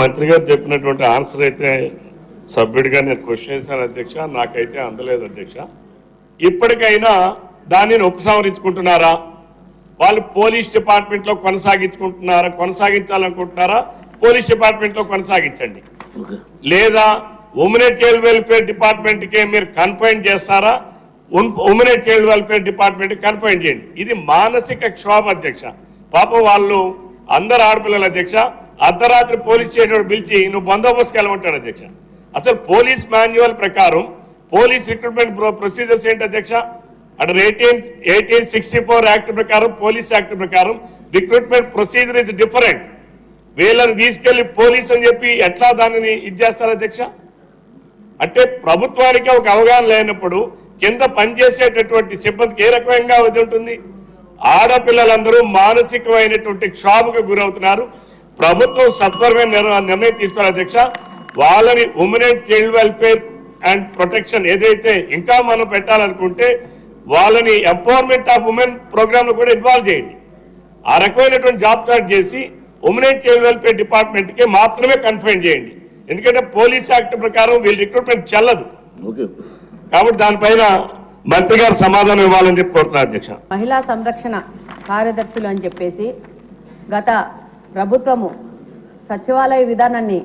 మంత్రి గారు చెప్పినటువంటి ఆన్సర్ అయితే సభ్యుడిగా నేను క్వశ్చన్ చేశాను అధ్యక్ష. నాకైతే అందలేదు అధ్యక్ష. ఇప్పటికైనా దానిని ఉపసంహరించుకుంటున్నారా? వాళ్ళు పోలీస్ డిపార్ట్మెంట్లో కొనసాగించుకుంటున్నారా? కొనసాగించాలనుకుంటున్నారా? పోలీస్ డిపార్ట్మెంట్లో కొనసాగించండి. లేదా ఉమెన్ చైల్డ్ వెల్ఫేర్ డిపార్ట్మెంట్కే మీరు కన్ఫైన్ చేస్తారా? Women child welfare department confine చేయండి. ఇది మానసిక క్షోభ అధ్యక్ష. పాపం వాళ్ళు అందరు ఆడపిల్లల అధ్యక్ష. అర్ధరాత్రి పోలీస్ స్టేషన్ పిలిచి నువ్వు బందోబస్తు వెళ్ళమంటాడు అధ్యక్ష? అసలు పోలీస్ మాన్యువల్ ప్రకారం పోలీస్ రిక్రూట్మెంట్ ప్రొసీజర్స్ ఏంటి అధ్యక్ష? Under eighteen eighteen sixty four act ప్రకారం పోలీస్ యాక్ట్ ప్రకారం రిక్రూట్మెంట్ ప్రొసీజర్ ఇస్ డిఫరెంట్. వీళ్ళని తీసుకెళ్ళి పోలీస్ అని చెప్పి ఎట్లా దానిని ఇది చేస్తారు అధ్యక్ష? అంటే ప్రభుత్వానికి ఒక అవగాహన లేనప్పుడు కింద పనిచేసేటటువంటి సిబ్బందికి ఏ రకంగా ఇది ఉంటుంది? ఆడపిల్లలందరూ మానసికమైనటువంటి క్షోభకు గురవుతున్నారు. ప్రభుత్వం సత్వరమైన నిర్- నిర్ణయం తీసుకోవాలి అధ్యక్ష. వాళ్ళని women and child welfare and protection ఏదైతే ఇంకా మనం పెట్టాలనుకుంటే వాళ్ళని ఎంపవర్మెంట్ ఆఫ్ ఉమెన్ ప్రోగ్రామ్ కూడా ఇన్వాల్వ్ చేయండి. ఆ రకమైనటువంటి జాబ్ చార్ట్ చేసి ఉమెన్ అండ్ చైల్డ్ వెల్ఫేర్ డిపార్ట్మెంట్కి మాత్రమే కన్ఫైన్ చేయండి. ఎందుకంటే పోలీస్ యాక్ట్ ప్రకారం వీళ్ళ రిక్రూట్మెంట్ చెల్లదు. ఓకే. కాబట్టి దానిపైన మంత్రి గారు సమాధానం ఇవ్వాలని చెప్పి కోరుతున్నారు అధ్యక్ష. మహిళా సంరక్షణ కార్యదర్శులు అని చెప్పేసి గత ప్రభుత్వము సచివాలయ విధానాన్ని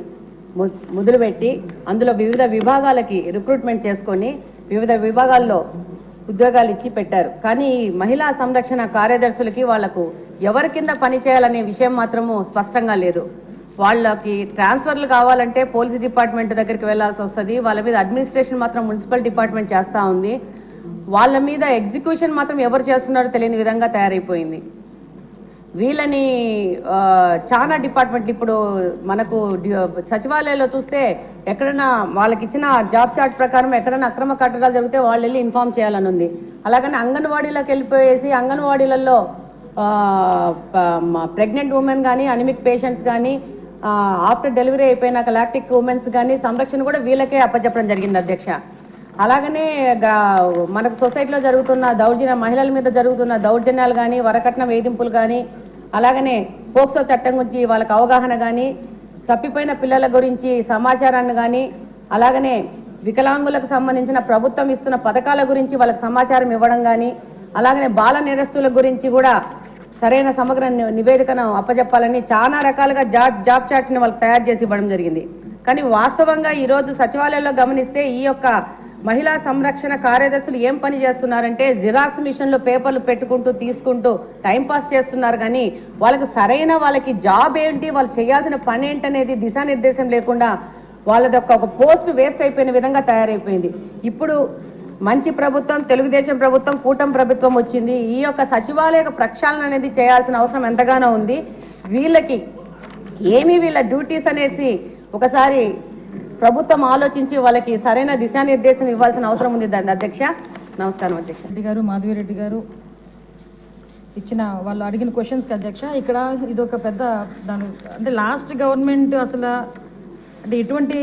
మొదలుపెట్టి అందులో వివిధ విభాగాలకి రిక్రూట్మెంట్ చేసుకొని వివిధ విభాగాల్లో ఉద్యోగాలు ఇచ్చి పెట్టారు. కానీ ఈ మహిళా సంరక్షణ కార్యదర్శులకి వాళ్ళకు ఎవరి కింద పని చేయాలనే విషయం మాత్రము స్పష్టంగా లేదు. వాళ్ళకి ట్రాన్స్ఫర్లు కావాలంటే పోలీస్ డిపార్ట్మెంట్ దగ్గరికి వెళ్ళాల్సి వస్తుంది. వాళ్ళ మీద అడ్మినిస్ట్రేషన్ మాత్రం మున్సిపల్ డిపార్ట్మెంట్ చేస్తూ ఉంది. వాళ్ళ మీద ఎగ్జిక్యూషన్ మాత్రం ఎవరు చేస్తున్నారో తెలియని విధంగా తయారైపోయింది. వీళ్ళని చాలా డిపార్ట్మెంట్లు ఇప్పుడు మనకు సచివాలయంలో చూస్తే ఎక్కడైనా వాళ్ళకి ఇచ్చిన జాబ్ చార్ట్ ప్రకారం ఎక్కడైనా అక్రమ కట్టడాలు జరిగితే వాళ్ళు వెళ్ళి ఇన్ఫామ్ చేయాలని ఉంది. అలాగని అంగన్వాడీలోకి వెళ్ళిపోయేసి అంగన్వాడీలలో ప్రెగ్నెంట్ ఉమెన్ కానీ అనిమిక్ పేషెంట్స్ కానీ ఆఫ్టర్ డెలివరీ అయిపోయినాక లాక్టిక్ ఉమెన్స్ కానీ సంరక్షణ కూడా వీళ్ళకే అప్పచెప్పడం జరిగింది అధ్యక్ష. అలాగనే గా- మనకు సొసైటీలో జరుగుతున్న దౌర్జన్య మహిళల మీద జరుగుతున్న దౌర్జన్యాలు కానీ వరకట్న వేధింపులు కానీ అలాగనే పోక్సో చట్టం గురించి వాళ్ళకి అవగాహన కానీ తప్పిపోయిన పిల్లల గురించి సమాచారాన్ని కానీ అలాగనే వికలాంగులకు సంబంధించిన ప్రభుత్వం ఇస్తున్న పథకాల గురించి వాళ్ళకి సమాచారం ఇవ్వడం కానీ అలాగనే బాల నేరస్తుల గురించి కూడా సరైన సమగ్ర నివేదికను అప్పజెప్పాలని చాలా రకాలుగా జాబ్ జాబ్ చాట్ని వాళ్ళకి తయారు చేసి ఇవ్వడం జరిగింది. కానీ వాస్తవంగా ఈరోజు సచివాలయంలో గమనిస్తే ఈ యొక్క మహిళా సంరక్షణ కార్యదర్శులు ఏం పని చేస్తున్నారంటే జిరాక్స్ మిషన్లో పేపర్లు పెట్టుకుంటూ తీసుకుంటూ టైం పాస్ చేస్తున్నారు. కానీ వాళ్ళకి సరైన వాళ్ళకి జాబ్ ఏంటి వాళ్ళు చేయాల్సిన పని ఏంటనేది దిశానిర్దేశం లేకుండా వాళ్ళది ఒక ఒక పోస్ట్ వేస్ట్ అయిపోయిన విధంగా తయారైపోయింది. ఇప్పుడు మంచి ప్రభుత్వం తెలుగుదేశం ప్రభుత్వం కూటమి ప్రభుత్వం వచ్చింది. ఈ యొక్క సచివాలయ ప్రక్షాళన అనేది చేయాల్సిన అవసరం ఎంతగానో ఉంది. వీళ్ళకి ఏమి వీళ్ళ డ్యూటీస్ అనేసి ఒకసారి ప్రభుత్వం ఆలోచించి వాళ్ళకి సరైన దిశానిర్దేశం ఇవ్వాల్సిన అవసరం ఉంది దాన్ని అధ్యక్ష. నమస్కారం అధ్యక్ష. రెడ్డి గారు మాధవిరెడ్డి గారు ఇచ్చిన వాళ్ళు అడిగిన క్వశ్చన్స్కి అధ్యక్ష. ఇక్కడ ఇది ఒక పెద్ద దాని అంటే లాస్ట్ గవర్నమెంట్ అసలు అంటే ఇటువంటి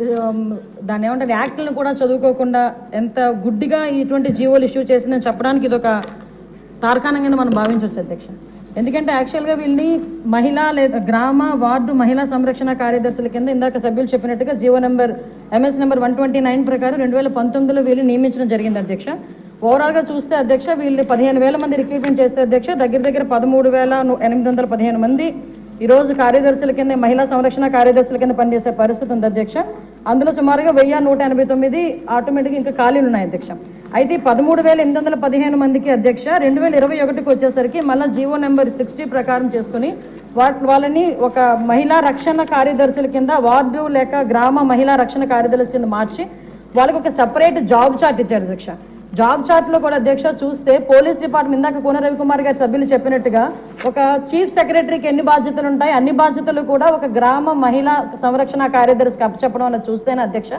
దాని దాన్ని ఏమంటారు యాక్ట్లను కూడా చదువుకోకుండా ఎంత గుడ్డిగా ఇటువంటి జీవోలు ఇష్యూ చేసిందని చెప్పడానికి ఇది ఒక తార్కాణం కింద మనం భావించవచ్చు అధ్యక్ష. ఎందుకంటే యాక్చువల్గా వీళ్ళని మహిళా లేదా గ్రామ వార్డు మహిళా సంరక్షణ కార్యదర్శుల కింద ఇందాక సభ్యులు చెప్పినట్టుగా GO number MS number one twenty nine ప్రకారం రెండు వేల పంతొమ్మిదిలో వీళ్ళు నియమించడం జరిగింది అధ్యక్ష. ఓవరాల్గా చూస్తే అధ్యక్ష వీళ్ళు పదిహేను వేల మంది రిక్రూట్మెంట్ చేస్తే అధ్యక్ష దగ్గర దగ్గర పదమూడు వేల ఎనిమిది వందల పదిహేను మంది ఈరోజు కార్యదర్శుల కింద మహిళా సంరక్షణ కార్యదర్శుల కింద పనిచేసే పరిస్థితి ఉంది అధ్యక్ష. అందులో సుమారుగా వెయ్యి నూట ఎనభై తొమ్మిది ఆటోమేటిక్గా ఇంకా ఖాళీలు ఉన్నాయి అధ్యక్ష. అయితే పదమూడు వేల ఎనిమిది వందల పదిహేను మందికి అధ్యక్ష రెండు వేల ఇరవై ఒకటికి వచ్చేసరికి మళ్ళీ జీవో నెంబర్ సిక్స్టీ ప్రకారం చేసుకుని వాళ్ళని ఒక మహిళా రక్షణ కార్యదర్శుల కింద వార్డు లేక గ్రామ మహిళా రక్షణ కార్యదర్శుల కింద మార్చి వాళ్ళకి ఒక సపరేట్ జాబ్ చార్ట్ ఇచ్చారు అధ్యక్ష. జాబ్ చార్ట్లో కూడా అధ్యక్ష చూస్తే పోలీస్ డిపార్ట్మెంట్ ఇందాక కోన రవికుమార్ గారి సభ్యులు చెప్పినట్టుగా ఒక చీఫ్ సెక్రటరీకి ఎన్ని బాధ్యతలు ఉంటాయి అన్ని బాధ్యతలు కూడా ఒక గ్రామ మహిళా సంరక్షణ కార్యదర్శికి అప్పచెప్పడం అన్నది చూస్తేనే అధ్యక్ష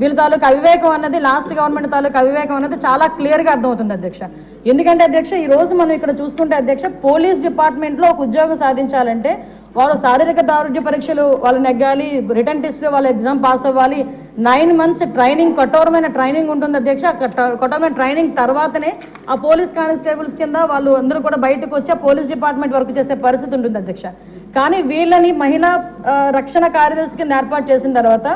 వీళ్ళ తాలూకు అవివేకం అన్నది లాస్ట్ గవర్నమెంట్ తాలూకు అవివేకం అన్నది చాలా క్లియర్గా అర్థమవుతుంది అధ్యక్ష. ఎందుకంటే అధ్యక్ష ఈ రోజు మనం ఇక్కడ చూసుకుంటే అధ్యక్ష పోలీస్ డిపార్ట్మెంట్లో ఒక ఉద్యోగం సాధించాలంటే వాళ్ళు శారీరక దారుఢ్య పరీక్షలు వాళ్ళు నెగ్గాలి రిటర్న్ టెస్ట్ వాళ్ళు ఎగ్జామ్ పాస్ అవ్వాలి నైన్ మంత్స్ ట్రైనింగ్ కఠోరమైన ట్రైనింగ్ ఉంటుంది అధ్యక్ష. కఠోరమైన ట్రైనింగ్ తర్వాతనే ఆ పోలీస్ కానిస్టేబుల్స్ కింద వాళ్ళు అందరూ కూడా బయటకు వచ్చి పోలీస్ డిపార్ట్మెంట్ వర్క్ చేసే పరిస్థితి ఉంటుంది అధ్యక్ష. కానీ వీళ్ళని మహిళా రక్షణ కార్యదర్శి కింద ఏర్పాటు చేసిన తర్వాత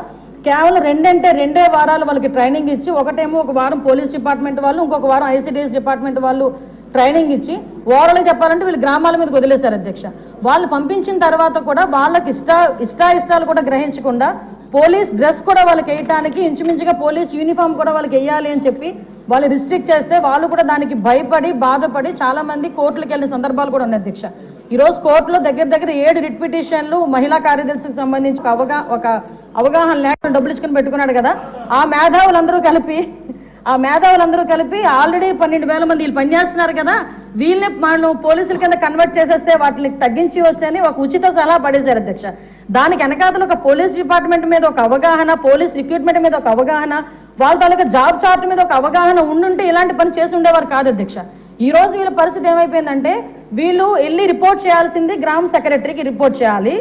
కేవలం రెండంటే రెండే వారాలు వాళ్ళకి ట్రైనింగ్ ఇచ్చి ఒకటేమో ఒక వారం పోలీస్ డిపార్ట్మెంట్ వాళ్ళు ఇంకొక వారం ఐసీడీఎస్ డిపార్ట్మెంట్ వాళ్ళు ట్రైనింగ్ ఇచ్చి ఓవరాల్గా చెప్పాలంటే వీళ్ళు గ్రామాల మీదకి వదిలేశారు అధ్యక్ష. వాళ్ళు పంపించిన తర్వాత కూడా వాళ్ళకి ఇష్ట ఇష్టాయిష్టాలు కూడా గ్రహించకుండా పోలీస్ డ్రెస్ కూడా వాళ్ళకి వేయటానికి ఇంచుమించుగా పోలీస్ యూనిఫామ్ కూడా వాళ్ళకి వేయాలి అని చెప్పి వాళ్ళు రిస్ట్రిక్ట్ చేస్తే వాళ్ళు కూడా దానికి భయపడి బాధపడి చాలామంది కోర్టులకు వెళ్ళిన సందర్భాలు కూడా ఉన్నాయి అధ్యక్ష. ఈరోజు కోర్టులో దగ్గర దగ్గర ఏడు రిట్ పిటిషన్లు మహిళా కార్యదర్శికి సంబంధించి అవగా ఒక అవగాహన లేకుండా డబ్బులు ఇచ్చుకుని పెట్టుకున్నాడు కదా. ఆ మేధావులందరూ కలిపి ఆ మేధావులందరూ కలిపి ఆల్రెడీ పన్నెండు వేల మంది వీళ్ళు పనిచేస్తున్నారు కదా. వీళ్ళని మనం పోలీసుల కింద కన్వర్ట్ చేసేస్తే వాటిని తగ్గించి వచ్చని ఒక ఉచిత సలహా పడేశారు అధ్యక్ష. దానికి వెనకాతలు ఒక పోలీస్ డిపార్ట్మెంట్ మీద ఒక అవగాహన పోలీస్ రిక్రూట్మెంట్ మీద ఒక అవగాహన వాళ్ళ తాలూకా జాబ్ చార్ట్ మీద ఒక అవగాహన ఉండుంటే ఇలాంటి పని చేసి ఉండేవారు కాదు అధ్యక్ష. ఈ రోజు వీళ్ళ పరిస్థితి ఏమైపోయిందంటే వీళ్ళు వెళ్ళి రిపోర్ట్ చేయాల్సింది గ్రామ సెక్రటరీకి రిపోర్ట్ చేయాలి.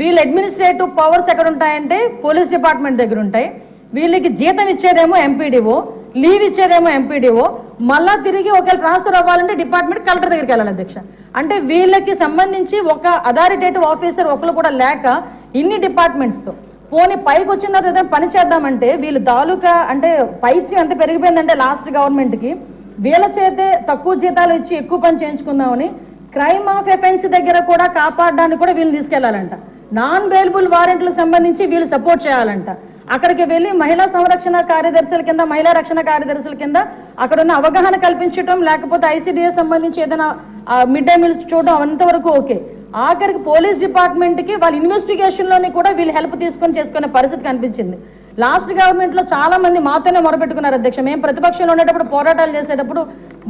వీళ్ళ అడ్మినిస్ట్రేటివ్ పవర్స్ ఎక్కడ ఉంటాయంటే పోలీస్ డిపార్ట్మెంట్ దగ్గర ఉంటాయి వీళ్ళకి జీతం ఇచ్చేదేమో ఎంపీడీఓ లీవ్ ఇచ్చేదేమో ఎంపీడీఓ మళ్ళా తిరిగి ఒకవేళ ట్రాన్స్ఫర్ అవ్వాలంటే డిపార్ట్మెంట్ కలెక్టర్ దగ్గరికి వెళ్ళాలి అధ్యక్ష. అంటే వీళ్ళకి సంబంధించి ఒక అథారిటేటివ్ ఆఫీసర్ ఒకరు కూడా లేక ఇన్ని డిపార్ట్మెంట్స్తో పోనీ పైకి వచ్చిన తర్వాత ఏదైనా పని చేద్దామంటే వీళ్ళు తాలూకా అంటే పైచి ఎంత పెరిగిపోయిందంటే లాస్ట్ గవర్నమెంట్కి వీళ్ళ చేతే తక్కువ జీతాలు ఇచ్చి ఎక్కువ పని చేయించుకుందామని క్రైమ్ ఆఫ్ ఎఫెన్స్ దగ్గర కూడా కాపాడడానికి కూడా వీళ్ళు తీసుకెళ్ళాలంట. నాన్ బెయిలబుల్ వారెంట్లకు సంబంధించి వీళ్ళు సపోర్ట్ చేయాలంట. అక్కడికి వెళ్ళి మహిళా సంరక్షణ కార్యదర్శుల కింద మహిళా రక్షణ కార్యదర్శుల కింద అక్కడ ఉన్న అవగాహన కల్పించడం లేకపోతే ఐసీడీఎస్ సంబంధించి ఏదైనా మిడ్ డే మీల్స్ చూడడం అంతవరకు ఓకే. ఆఖరికి పోలీస్ డిపార్ట్మెంట్కి వాళ్ళ ఇన్వెస్టిగేషన్లోని కూడా వీళ్ళు హెల్ప్ తీసుకొని చేసుకునే పరిస్థితి కనిపించింది. లాస్ట్ గవర్నమెంట్లో చాలా మంది మాతోనే మొరపెట్టుకున్నారు అధ్యక్ష. మేము ప్రతిపక్షంలో ఉండేటప్పుడు పోరాటాలు చేసేటప్పుడు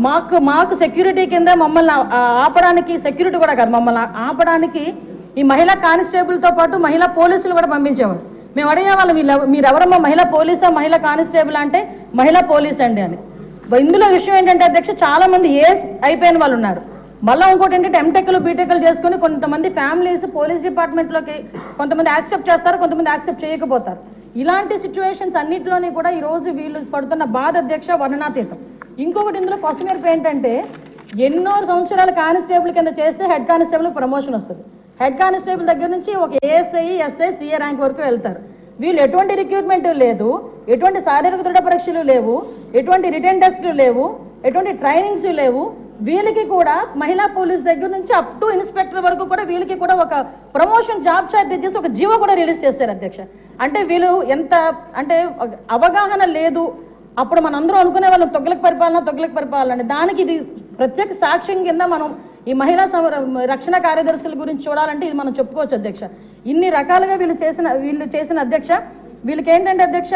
మాకు మాకు సెక్యూరిటీ కింద మమ్మల్ని ఆపడానికి సెక్యూరిటీ కూడా కాదు. మమ్మల్ని ఆపడానికి ఈ మహిళా కానిస్టేబుల్తో పాటు మహిళా పోలీసులు కూడా పంపించేవారు. మేము అడిగేవాళ్ళం వాళ్ళు మీరు ఎవరమ్మా మహిళా పోలీసా మహిళా కానిస్టేబుల్? అంటే మహిళా పోలీస్ అండి అని. ఇందులో విషయం ఏంటంటే అధ్యక్ష చాలా మంది ఏస్ అయిపోయిన వాళ్ళు ఉన్నారు. మళ్ళీ ఇంకోటి ఏంటంటే ఎంటెక్లు బీటెక్లు చేసుకుని కొంతమంది ఫ్యామిలీస్ పోలీస్ డిపార్ట్మెంట్లోకి కొంతమంది యాక్సెప్ట్ చేస్తారు కొంతమంది యాక్సెప్ట్ చేయకపోతారు. ఇలాంటి సిచ్యువేషన్స్ అన్నింటిలోని కూడా ఈరోజు వీళ్ళు పడుతున్న బాధ అధ్యక్ష వర్ణనాతీతం. ఇంకొకటి ఇందులో కొసమెరుపు ఏంటంటే ఎన్నో సంవత్సరాలు కానిస్టేబుల్ కింద చేస్తే హెడ్ కానిస్టేబుల్ ప్రమోషన్ వస్తుంది. హెడ్ కానిస్టేబుల్ దగ్గర నుంచి ఒక ఏఎస్ఐ ఎస్ఐ సిఏ ర్యాంక్ వరకు వెళ్తారు. వీళ్ళు ఎటువంటి రిక్రూట్మెంట్ లేదు ఎటువంటి శారీరక దృఢ పరీక్షలు లేవు ఎటువంటి రిటర్న్ టెస్టులు లేవు ఎటువంటి ట్రైనింగ్స్ లేవు. వీళ్ళకి కూడా మహిళా పోలీస్ దగ్గర నుంచి అప్ టు ఇన్స్పెక్టర్ వరకు కూడా వీళ్ళకి కూడా ఒక ప్రమోషన్ జాబ్ చార్ట్ చేసి ఒక జీవో కూడా రిలీజ్ చేశారు అధ్యక్ష. అంటే వీళ్ళు ఎంత అంటే అవగాహన లేదు. అప్పుడు మనందరూ అనుకునే వాళ్ళం తొగ్గులకు పరిపాలన తొగ్గులకు పరిపాలన దానికి ఇది ప్రత్యేక సాక్ష్యం కింద మనం ఈ మహిళా సంర- రక్షణ కార్యదర్శుల గురించి చూడాలంటే ఇది మనం చెప్పుకోవచ్చు అధ్యక్ష. ఇన్ని రకాలుగా వీళ్ళు చేసిన వీళ్ళు చేసిన అధ్యక్ష వీళ్ళకి ఏంటంటే అధ్యక్ష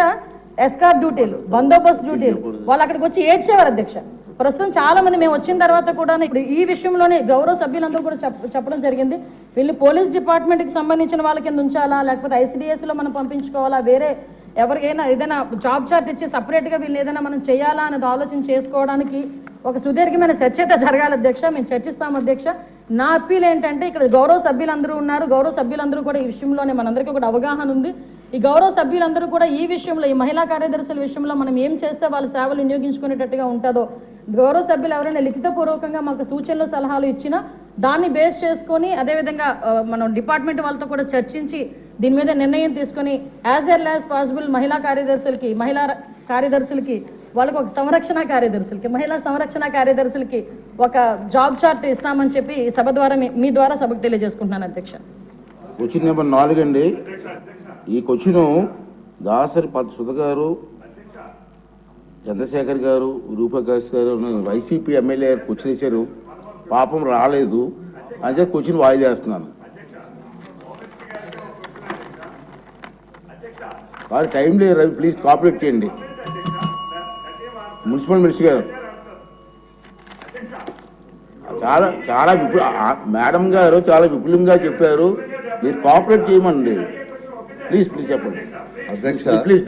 ఎస్కార్ డ్యూటీలు బందోబస్తు డ్యూటీలు వాళ్ళు అక్కడికి వచ్చి ఏడ్చేవారు అధ్యక్ష. ప్రస్తుతం చాలా మంది మేము వచ్చిన తర్వాత కూడా ఇప్పుడు ఈ విషయంలోనే గౌరవ సభ్యులందరూ కూడా చెప్పడం జరిగింది. వీళ్ళు పోలీస్ డిపార్ట్మెంట్కి సంబంధించిన వాళ్ళ కింద ఉంచాలా? లేకపోతే ఐసీడీఎస్లో మనం పంపించుకోవాలా? వేరే ఎవరికైనా ఏదైనా జాబ్ చార్ట్ ఇచ్చి సపరేట్గా వీళ్ళు ఏదైనా మనం చేయాలా అనేది ఆలోచన చేసుకోవడానికి ఒక సుదీర్ఘమైన చర్చ అయితే జరగాలి అధ్యక్ష. మేము చర్చిస్తాం అధ్యక్ష. నా అప్పీల్ ఏంటంటే ఇక్కడ గౌరవ సభ్యులందరూ ఉన్నారు. గౌరవ సభ్యులందరూ కూడా ఈ విషయంలోనే మనందరికీ కూడా అవగాహన ఉంది. ఈ గౌరవ సభ్యులందరూ కూడా ఈ విషయంలో ఈ మహిళా కార్యదర్శుల విషయంలో మనం ఏం చేస్తే వాళ్ళ సేవలు వినియోగించుకునేటట్టుగా ఉంటుందో గౌరవ సభ్యులు ఎవరైనా లిఖితపూర్వకంగా మాకు సూచనలు సలహాలు ఇచ్చినా దాన్ని బేస్ చేసుకొని అదేవిధంగా మనం డిపార్ట్మెంట్ వాళ్ళతో కూడా చర్చించి దీని మీద నిర్ణయం తీసుకొని యాజ్ ఎర్ యాజ్ పాసిబుల్ మహిళా కార్యదర్శులకి మహిళా కార్యదర్శులకి వాళ్ళకి ఒక సంరక్షణ కార్యదర్శులకి మహిళా సంరక్షణ కార్యదర్శులకి ఒక జాబ్ చార్ట్ ఇస్తామని చెప్పి సభ ద్వారా మీ- మీ ద్వారా సభకు తెలియజేసుకుంటున్నాను అధ్యక్ష. క్వశ్చన్ నెంబర్ నాలుగు అండి ఈ క్వశ్చన్ దాసరి పద్ సుధ గారు చంద్రశేఖర్ గారు రూపకాష్ గారు వైసీపీ ఎమ్మెల్యే గారు క్వశ్చన్ ఇచ్చారు పాపం రాలేదు అంటే క్వశ్చన్ వాయిదా వేస్తున్నాను వారి టైం లేదు రవి ప్లీజ్ కాపరేట్ చేయండి. మున్సిపల్ మినిస్టర్ గారు. చాలా చాలా విపు ఆ- మేడం గారు చాలా విపులంగా చెప్పారు. మీరు కోఆపరేట్ చేయమండి. ప్లీజ్ ప్లీజ్ చెప్పండి. అధ్యక్ష ప్లీజ్